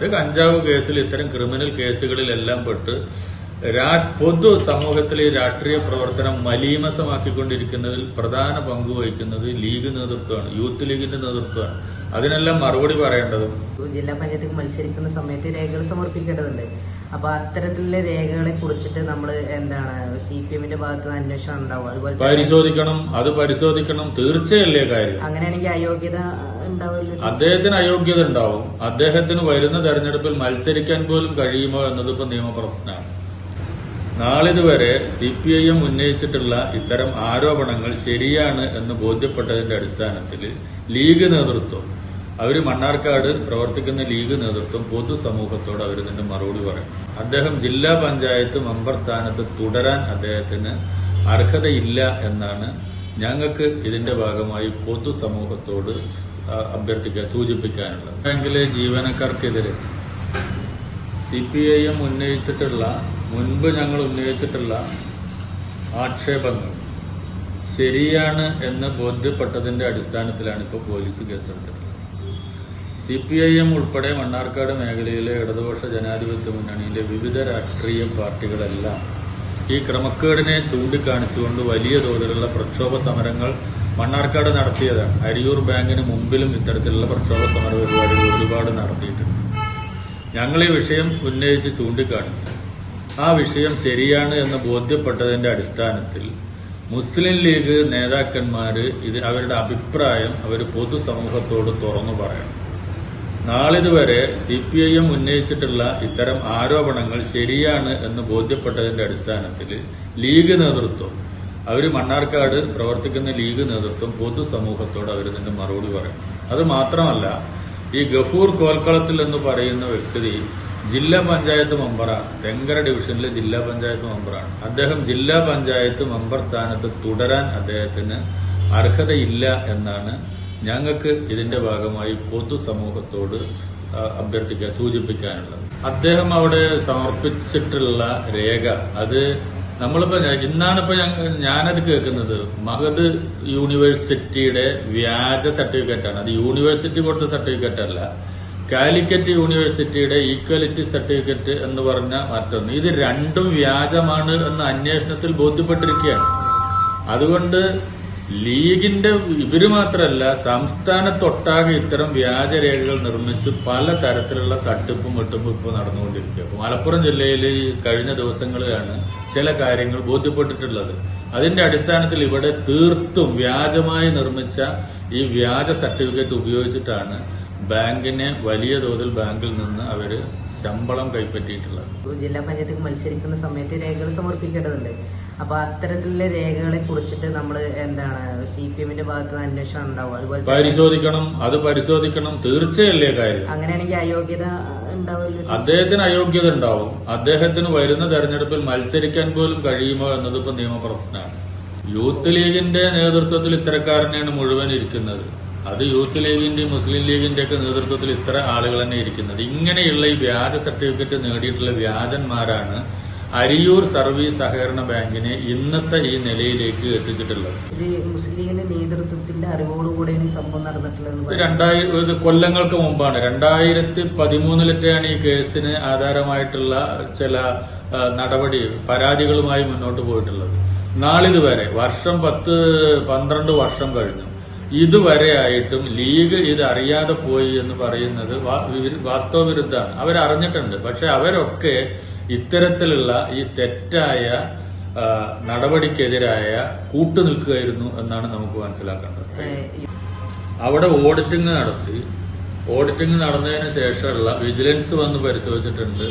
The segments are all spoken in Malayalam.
കഞ്ചാവ് കേസിൽ ഇത്തരം ക്രിമിനൽ കേസുകളിലെല്ലാം പെട്ട് പൊതു സമൂഹത്തിലെ രാഷ്ട്രീയ പ്രവർത്തനം മലീമസമാക്കിക്കൊണ്ടിരിക്കുന്നതിൽ പ്രധാന പങ്ക് വഹിക്കുന്നത് ലീഗ് നേതൃത്വമാണ് യൂത്ത് ലീഗിന്റെ നേതൃത്വമാണ്. അതിനെല്ലാം മറുപടി പറയേണ്ടത് ജില്ലാ പഞ്ചായത്തിൽ മത്സരിക്കുന്ന സമയത്ത് രേഖകൾ സമർപ്പിക്കേണ്ടതുണ്ട്. അപ്പൊ അത്തരത്തിലുള്ള രേഖകളെ കുറിച്ചിട്ട് നമ്മൾ എന്താണ് സി പി എമ്മിന്റെ ഭാഗത്ത് നിന്ന് അന്വേഷണം ഉണ്ടാവും അതുപോലെ പരിശോധിക്കണം അത് പരിശോധിക്കണം തീർച്ചയല്ലേ കാര്യം? അങ്ങനെയാണെങ്കിൽ അയോഗ്യത അദ്ദേഹത്തിന് അയോഗ്യത ഉണ്ടാവും. അദ്ദേഹത്തിന് വരുന്ന തെരഞ്ഞെടുപ്പിൽ മത്സരിക്കാൻ പോലും കഴിയുമോ എന്നത് ഇപ്പൊ നിയമപ്രശ്നമാണ്. നാളിതുവരെ സി പി ഐ എം ഉന്നയിച്ചിട്ടുള്ള ഇത്തരം ആരോപണങ്ങൾ ശരിയാണ് എന്ന് ബോധ്യപ്പെട്ടതിന്റെ അടിസ്ഥാനത്തിൽ ലീഗ് നേതൃത്വം അവർ മണ്ണാർക്കാട് പ്രവർത്തിക്കുന്ന ലീഗ് നേതൃത്വം പൊതുസമൂഹത്തോട് അവർ ഇതിന്റെ മറുപടി പറയും. അദ്ദേഹം ജില്ലാ പഞ്ചായത്ത് മെമ്പർ സ്ഥാനത്ത് തുടരാൻ അദ്ദേഹത്തിന് അർഹതയില്ല എന്നാണ് ഞങ്ങൾക്ക് ഇതിന്റെ ഭാഗമായി പൊതുസമൂഹത്തോട് അഭ്യർത്ഥിക്കാൻ സൂചിപ്പിക്കാനുള്ളത്. ബാങ്കിലെ ജീവനക്കാർക്കെതിരെ സി പി ഐ എം ഉന്നയിച്ചിട്ടുള്ള മുൻപ് ഞങ്ങൾ ഉന്നയിച്ചിട്ടുള്ള ആക്ഷേപങ്ങൾ ശരിയാണ് എന്ന് ബോധ്യപ്പെട്ടതിന്റെ അടിസ്ഥാനത്തിലാണ് ഇപ്പോൾ പോലീസ് കേസെടുത്തിട്ടുള്ളത്. സി പി ഐ എം ഉൾപ്പെടെ മണ്ണാർക്കാട് മേഖലയിലെ ഇടതുപക്ഷ ജനാധിപത്യ മുന്നണിയിലെ വിവിധ രാഷ്ട്രീയ പാർട്ടികളെല്ലാം ഈ ക്രമക്കേടിനെ ചൂണ്ടിക്കാണിച്ചുകൊണ്ട് വലിയ തോതിലുള്ള പ്രക്ഷോഭ സമരങ്ങൾ മണ്ണാർക്കാട് നടത്തിയതാണ്. അരിയൂർ ബാങ്കിന് മുമ്പിലും ഇത്തരത്തിലുള്ള പ്രക്ഷോഭ സമര പരിപാടികൾ ഒരുപാട് നടത്തിയിട്ടുണ്ട്. ഞങ്ങൾ ഈ വിഷയം ഉന്നയിച്ച് ചൂണ്ടിക്കാണിച്ചു. ആ വിഷയം ശരിയാണ് എന്ന് ബോധ്യപ്പെട്ടതിന്റെ അടിസ്ഥാനത്തിൽ മുസ്ലിം ലീഗ് നേതാക്കന്മാർ ഇത് അവരുടെ അഭിപ്രായം അവർ പൊതുസമൂഹത്തോട് തുറന്നു പറയണം. നാളിതുവരെ സി പി ഐ എം ഉന്നയിച്ചിട്ടുള്ള ഇത്തരം ആരോപണങ്ങൾ ശരിയാണ് എന്ന് ബോധ്യപ്പെട്ടതിന്റെ അടിസ്ഥാനത്തിൽ ലീഗ് നേതൃത്വം അവർ മണ്ണാർക്കാട് പ്രവർത്തിക്കുന്ന ലീഗ് നേതൃത്വം പൊതുസമൂഹത്തോട് അവർ ഇതിന്റെ മറുപടി പറയും. അത് മാത്രമല്ല ഈ ഗഫൂർ കോൽക്കളത്തിൽ എന്ന് പറയുന്ന വ്യക്തി ജില്ലാ പഞ്ചായത്ത് മെമ്പറാണ്. തെങ്കര ഡിവിഷനിലെ ജില്ലാ പഞ്ചായത്ത് മെമ്പറാണ്. അദ്ദേഹം ജില്ലാ പഞ്ചായത്ത് മെമ്പർ സ്ഥാനത്ത് തുടരാൻ അദ്ദേഹത്തിന് അർഹതയില്ല എന്നാണ് ഞങ്ങൾക്ക് ഇതിന്റെ ഭാഗമായി പൊതുസമൂഹത്തോട് അഭ്യർത്ഥിക്കാൻ സൂചിപ്പിക്കാനുള്ളത്. അദ്ദേഹം അവിടെ സമർപ്പിച്ചിട്ടുള്ള രേഖ അത് നമ്മളിപ്പോ ഇന്നാണിപ്പോ ഞാനത് കേൾക്കുന്നത്. മഹദ് യൂണിവേഴ്സിറ്റിയുടെ വ്യാജ സർട്ടിഫിക്കറ്റ് ആണ് അത് യൂണിവേഴ്സിറ്റി കൊടുത്ത സർട്ടിഫിക്കറ്റ് അല്ല കാലിക്കറ്റ് യൂണിവേഴ്സിറ്റിയുടെ ഈക്വാലിറ്റി സർട്ടിഫിക്കറ്റ് എന്ന് പറഞ്ഞ മറ്റൊന്ന്. ഇത് രണ്ടും വ്യാജമാണ് എന്ന് അന്വേഷണത്തിൽ ബോധ്യപ്പെട്ടിരിക്കുകയാണ്. അതുകൊണ്ട് ലീഗിന്റെ ഇവർ മാത്രമല്ല സംസ്ഥാനത്തൊട്ടാകെ ഇത്തരം വ്യാജരേഖകൾ നിർമ്മിച്ച് പല തരത്തിലുള്ള തട്ടിപ്പും വെട്ടിപ്പും ഇപ്പോൾ നടന്നുകൊണ്ടിരിക്കുക. മലപ്പുറം ജില്ലയിൽ കഴിഞ്ഞ ദിവസങ്ങളിലാണ് ചില കാര്യങ്ങൾ ബോധ്യപ്പെട്ടിട്ടുള്ളത്. അതിന്റെ അടിസ്ഥാനത്തിൽ ഇവിടെ തീർത്തും വ്യാജമായി നിർമ്മിച്ച ഈ വ്യാജ സർട്ടിഫിക്കറ്റ് ഉപയോഗിച്ചിട്ടാണ് ബാങ്കിനെ വലിയ തോതിൽ ബാങ്കിൽ നിന്ന് അവർ ശമ്പളം കൈപ്പറ്റിയിട്ടുള്ളത്. ജില്ലാ പഞ്ചായത്തിൽ മത്സരിക്കുന്ന സമയത്ത് രേഖകൾ സമർപ്പിക്കേണ്ടതുണ്ട്. അപ്പൊ അത്തരത്തിലുള്ള രേഖകളെ കുറിച്ചിട്ട് നമ്മൾ എന്താണ് സി പി എമ്മിന്റെ ഭാഗത്ത് നിന്ന് അന്വേഷണം ഉണ്ടാവും. അതുപോലെ പരിശോധിക്കണം അത് പരിശോധിക്കണം തീർച്ചയല്ലേ കാര്യം? അങ്ങനെയാണെങ്കിൽ അയോഗ്യത ഉണ്ടാവില്ല അദ്ദേഹത്തിന് അയോഗ്യത ഉണ്ടാവും. അദ്ദേഹത്തിന് വരുന്ന തെരഞ്ഞെടുപ്പിൽ മത്സരിക്കാൻ പോലും കഴിയുമോ എന്നത് ഇപ്പൊ നിയമപ്രശ്നമാണ്. യൂത്ത് ലീഗിന്റെ നേതൃത്വത്തിൽ ഇത്തരക്കാരനെയാണ് മുഴുവൻ ഇരിക്കുന്നത്. അത് യൂത്ത് ലീഗിന്റെയും മുസ്ലിം ലീഗിന്റെ ഒക്കെ നേതൃത്വത്തിൽ ഇത്ര ആളുകൾ തന്നെ ഇരിക്കുന്നത്. ഇങ്ങനെയുള്ള ഈ വ്യാജ സർട്ടിഫിക്കറ്റ് നേടിയിട്ടുള്ള വ്യാജന്മാരാണ് അരിയൂർ സർവീസ് സഹകരണ ബാങ്കിനെ ഇന്നത്തെ ഈ നിലയിലേക്ക് എത്തിച്ചിട്ടുള്ളത്. ഇത് മുസ്ലിം നേതൃത്വത്തിന്റെ അറിവോടുകൂടെയാണ് ഈ സംഭവം നടന്നിട്ടുള്ളത്. രണ്ടായിരം കൊല്ലങ്ങൾക്ക് മുമ്പാണ്. രണ്ടായിരത്തി പതിമൂന്നിലത്തെയാണ് ഈ കേസിന് ആധാരമായിട്ടുള്ള ചില നടപടി പരാതികളുമായി മുന്നോട്ട് പോയിട്ടുള്ളത്. നാളിതുവരെ വർഷം പത്ത് പന്ത്രണ്ട് വർഷം കഴിഞ്ഞു. ഇതുവരെ ആയിട്ടും ലീഗ് ഇത് അറിയാതെ പോയി എന്ന് പറയുന്നത് വാസ്തവ വിരു- വാസ്തവവിരുദ്ധമാണ്. അവരറിഞ്ഞിട്ടുണ്ട്. പക്ഷെ അവരൊക്കെ ഇത്തരത്തിലുള്ള ഈ തെറ്റായ നടപടിക്കെതിരായ കൂട്ടുനിൽക്കുകയായിരുന്നു എന്നാണ് നമുക്ക് മനസ്സിലാക്കേണ്ടത്. അവിടെ ഓഡിറ്റിംഗ് നടത്തി. ഓഡിറ്റിംഗ് നടന്നതിന് ശേഷമുള്ള വിജിലൻസ് വന്ന് പരിശോധിച്ചിട്ടുണ്ട്.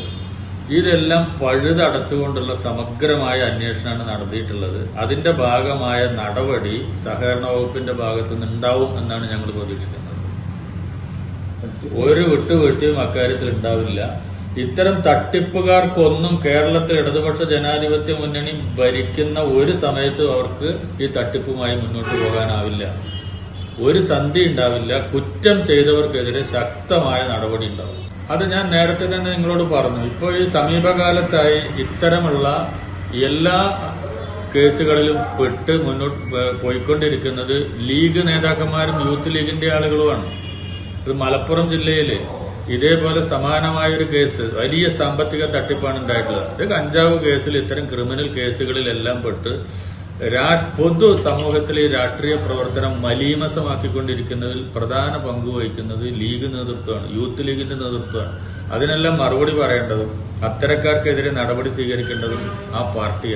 ഇതെല്ലാം പഴുതടച്ചുകൊണ്ടുള്ള സമഗ്രമായ അന്വേഷണമാണ് നടത്തിയിട്ടുള്ളത്. അതിന്റെ ഭാഗമായ നടപടി സഹകരണ വകുപ്പിന്റെ ഭാഗത്തു നിന്നുണ്ടാവും എന്നാണ് ഞങ്ങൾ പ്രതീക്ഷിക്കുന്നത്. ഒരു വിട്ടുവീഴ്ചയും അക്കാര്യത്തിൽ ഉണ്ടാവില്ല. ഇത്തരം തട്ടിപ്പുകാർക്കൊന്നും കേരളത്തിൽ ഇടതുപക്ഷ ജനാധിപത്യ മുന്നണി ഭരിക്കുന്ന ഒരു സമയത്തും അവർക്ക് ഈ തട്ടിപ്പുമായി മുന്നോട്ട് പോകാനാവില്ല. ഒരു സന്ധി ഉണ്ടാവില്ല. കുറ്റം ചെയ്തവർക്കെതിരെ ശക്തമായ നടപടി ഉണ്ടാവും. അത് ഞാൻ നേരത്തെ തന്നെ നിങ്ങളോട് പറഞ്ഞു. ഇപ്പോൾ ഈ സമീപകാലത്തായി ഇത്തരമുള്ള എല്ലാ കേസുകളിലും പെട്ട് മുന്നോട്ട് പോയിക്കൊണ്ടിരിക്കുന്നത് ലീഗ് നേതാക്കന്മാരും യൂത്ത് ലീഗിന്റെ ആളുകളുമാണ്. ഇത് മലപ്പുറം ജില്ലയിൽ ഇതേപോലെ സമാനമായ ഒരു കേസ് വലിയ സാമ്പത്തിക തട്ടിപ്പാണ് ഉണ്ടായിട്ടുള്ളത്. ഇത് കഞ്ചാവ് കേസിൽ ഇത്തരം ക്രിമിനൽ കേസുകളിലെല്ലാം പെട്ട് പൊതു സമൂഹത്തിലെ രാഷ്ട്രീയ പ്രവർത്തനം മലീമസമാക്കിക്കൊണ്ടിരിക്കുന്നതിൽ പ്രധാന പങ്ക് വഹിക്കുന്നത് ലീഗ് നേതൃത്വമാണ് യൂത്ത് ലീഗിന്റെ നേതൃത്വമാണ്. അതിനെല്ലാം മറുപടി പറയേണ്ടതും അത്തരക്കാർക്കെതിരെ നടപടി സ്വീകരിക്കേണ്ടതും ആ പാർട്ടിയാണ്.